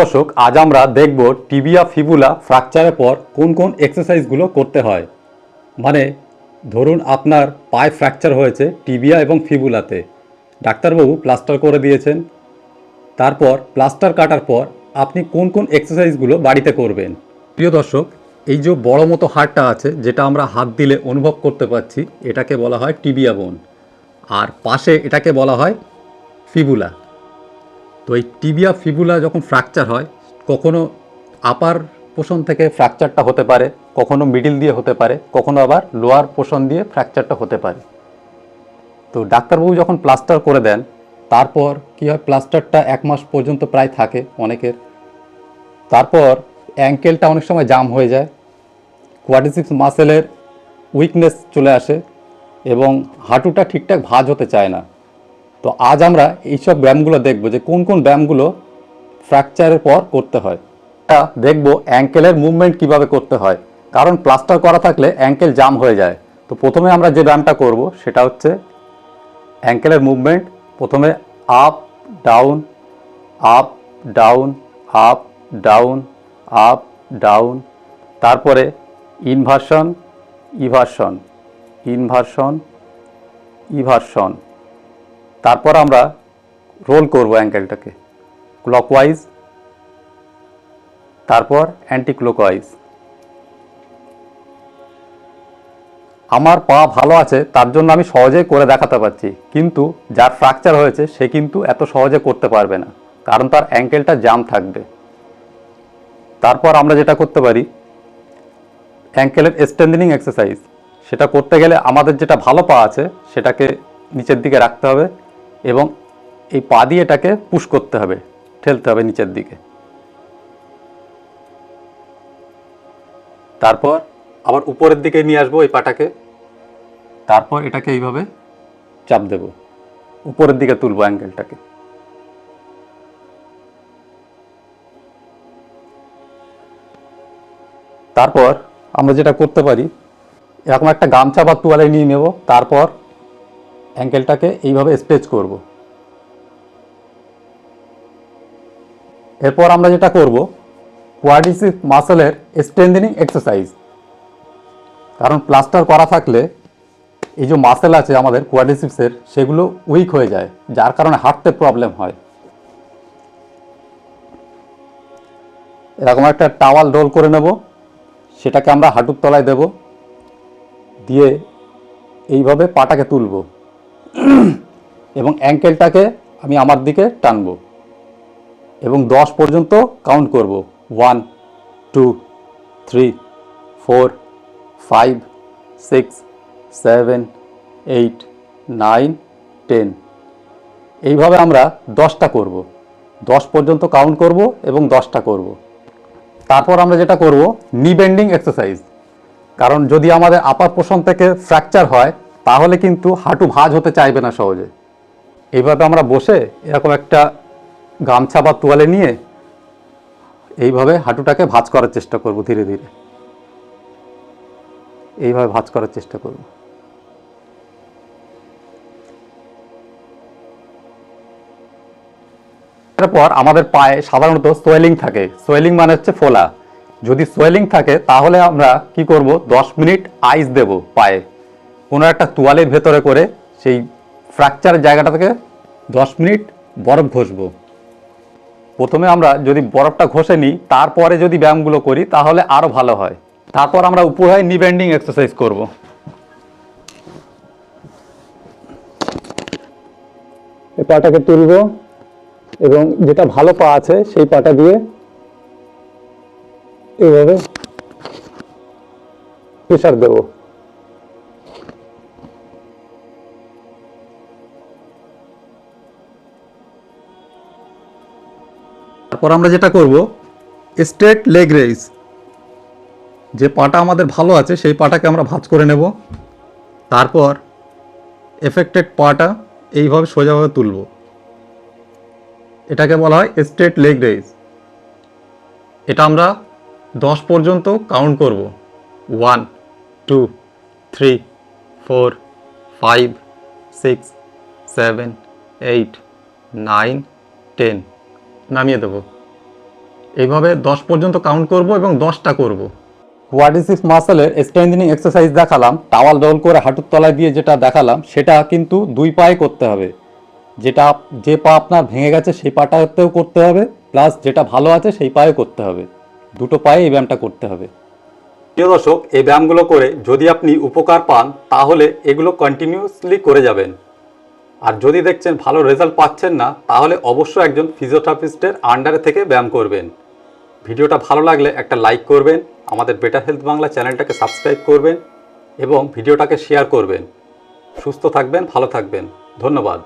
দর্শক, আজ আমরা দেখব টিবিয়া ফিবুলা ফ্র্যাকচারের পর কোন কোন এক্সারসাইজগুলো করতে হয়। মানে ধরুন আপনার পায়ে ফ্র্যাকচার হয়েছে টিবিয়া এবং ফিবুলাতে। ডাক্তারবাবু প্লাস্টার করে দিয়েছেন। তারপর প্লাস্টার কাটার পর আপনি কোন কোন এক্সারসাইজগুলো বাড়িতে করবেন। প্রিয় দর্শক, এই যে বড় মতো হাড়টা আছে, যেটা আমরা হাত দিলে অনুভব করতে পারছি, এটাকে বলা হয় টিবিয়া বোন আর পাশে এটাকে বলা হয় ফিবুলা। তো এই টিবিয়া ফিবুলা যখন ফ্র্যাকচার হয়, কখনো আপার পোষণ থেকে ফ্র্যাকচারটা হতে পারে, কখনো মিডিল দিয়ে হতে পারে, কখনো আবার লোয়ার পোষণ দিয়ে ফ্র্যাকচারটা হতে পারে। তো ডাক্তারবাবু যখন প্লাস্টার করে দেন, তারপর কী হয় প্লাস্টারটা এক মাস পর্যন্ত প্রায় থাকে অনেকের। তারপর অ্যাঙ্কেলটা অনেক সময় জাম হয়ে যায় কোয়াড্রিসিক্স মাসেলের উইকনেস চলে আসে এবং হাঁটুটা ঠিকঠাক ভাঁজ হতে চায় না। তো আজ আমরা এইসব ব্যায়ামগুলো দেখব যে কোন কোন ব্যায়ামগুলো ফ্র্যাকচারের পর করতে হয়। দেখব অ্যাঙ্কেলের মুভমেন্ট কীভাবে করতে হয়। কারণ প্লাস্টার করা থাকলে অ্যাঙ্কেল জাম হয়ে যায়। তো প্রথমে আমরা যে ব্যায়ামটা করব সেটা হচ্ছে অ্যাঙ্কেলের মুভমেন্ট প্রথমে up down up down up down up down তারপরে ইনভার্সন ইভার্সন ইনভার্সন ইভার্সন তারপর আমরা রোল করব অ্যাঙ্কেলটাকে ক্লকওয়াইজ তারপর অ্যান্টি ক্লকওয়াইজ আমার পা ভালো আছে, তার জন্য আমি সহজেই করে দেখাতে পারছি, কিন্তু যার ফ্র্যাকচার হয়েছে, সে কিন্তু এত সহজে করতে পারবে না, কারণ তার অ্যাঙ্কেলটা জাম থাকবে। তারপর আমরা যেটা করতে পারি অ্যাঙ্কেলের স্ট্রেন্থেনিং এক্সারসাইজ সেটা করতে গেলে আমাদের যেটা ভালো পা আছে, সেটাকে নিচের দিকে রাখতে হবে এবং এই পা দিয়ে এটাকে পুশ করতে হবে, ঠেলতে হবে নিচের দিকে। তারপর আবার উপরের দিকে নিয়ে আসব এই পাটাকে। তারপর এটাকে এইভাবে চাপ দেব। উপরের দিকে তুলবো অ্যাঙ্গেলটাকে তারপর আমরা যেটা করতে পারি, এরকম একটা গামছা বা তোয়ালে নিয়ে নেব। তারপর অ্যাঙ্কেলটাকে এইভাবে স্ট্রেচ করব। এরপর আমরা যেটা করব কোয়াড্রিসিপ মাসেলের স্ট্রেন্থেনিং এক্সারসাইজ কারণ প্লাস্টার করা থাকলে এই যে মাসেল আছে আমাদের কোয়াড্রিসিপসের সেগুলো উইক হয়ে যায়, যার কারণে হাঁটতে প্রবলেম হয়। এরকম একটা টাওয়াল রোল করে নেব, সেটাকে আমরা হাঁটুর তলায় দেব, দিয়ে এইভাবে পাটাকে তুলব। এবং অ্যাঙ্কেলটাকে আমি আমার দিকে টানব। এবং দশ পর্যন্ত কাউন্ট করব। One two three four five six seven eight nine ten এইভাবে আমরা দশটা করব। দশ পর্যন্ত কাউন্ট করব এবং দশটা করব। তারপর আমরা যেটা করব নি বেন্ডিং এক্সারসাইজ কারণ যদি আমাদের আপার পোষণ থেকে ফ্র্যাকচার হয় তাহলে কিন্তু হাঁটু ভাঁজ হতে চাইবে না সহজে। এইভাবে আমরা বসে এরকম একটা গামছা বা তোয়ালে নিয়ে এইভাবে হাঁটুটাকে ভাঁজ করার চেষ্টা করব ধীরে ধীরে। এইভাবে ভাঁজ করার চেষ্টা করব। তারপর আমাদের পায়ে সাধারণত সোয়েলিং থাকে। সোয়েলিং মানে হচ্ছে ফোলা। যদি সোয়েলিং থাকে তাহলে আমরা কি করব? 10 মিনিট আইস দেব পায়ে। কোনো একটা তোয়ালের ভেতরে করে সেই ফ্র্যাকচারের জায়গাটা থেকে 10 মিনিট বরফ ঘষবো। প্রথমে আমরা যদি বরফটা ঘষে নিই, তারপরে যদি ব্যায়ামগুলো করি, তাহলে আরও ভালো হয়। তারপর আমরা উপরে নি বেন্ডিং এক্সারসাইজ করব। এই পাটাকে তুলব এবং যেটা ভালো পা আছে, সেই পাটা দিয়ে এইভাবে প্রেশার দেবো। তারপর আমরা যেটা করব স্ট্রেট লেগ রেইস যে পাটা আমাদের ভালো আছে, সেই পাটাকে আমরা ভাঁজ করে নেব। তারপর এফেক্টেড পাটা এইভাবে সোজাভাবে তুলব। এটাকে বলা হয় স্ট্রেট লেগ রেইস এটা আমরা দশ পর্যন্ত কাউন্ট করব। One two three four five six seven eight nine ten নামিয়ে দেবো। এইভাবে দশ পর্যন্ত কাউন্ট করব এবং দশটা করব। কোয়াড্রিসিপ মাসেলের স্ট্রেংথেনিং এক্সারসাইজ দেখালাম? টাওয়াল রোল করে হাঁটুর তলায় দিয়ে যেটা দেখালাম সেটা কিন্তু দুই পায়ে করতে হবে। যেটা যে পা আপনার ভেঙে গেছে সেই পাটাতেও করতে হবে প্লাস যেটা ভালো আছে সেই পায়ে করতে হবে। দুটো পায়ে এই ব্যায়ামটা করতে হবে। প্রিয় দর্শক এই ব্যায়ামগুলো করে যদি আপনি উপকার পান তাহলে এগুলো কন্টিনিউসলি করে যাবেন। আর যদি দেখছেন ভালো রেজাল্ট পাচ্ছেন না, তাহলে অবশ্যই একজন ফিজিওথেরাপিস্টের আন্ডারে থেকে ব্যায়াম করবেন। ভিডিওটা ভালো লাগলে একটা লাইক করবেন, আমাদের বেটার হেলথ বাংলা চ্যানেলটাকে সাবস্ক্রাইব করবেন এবং ভিডিওটাকে শেয়ার করবেন। সুস্থ থাকবেন, ভালো থাকবেন। ধন্যবাদ।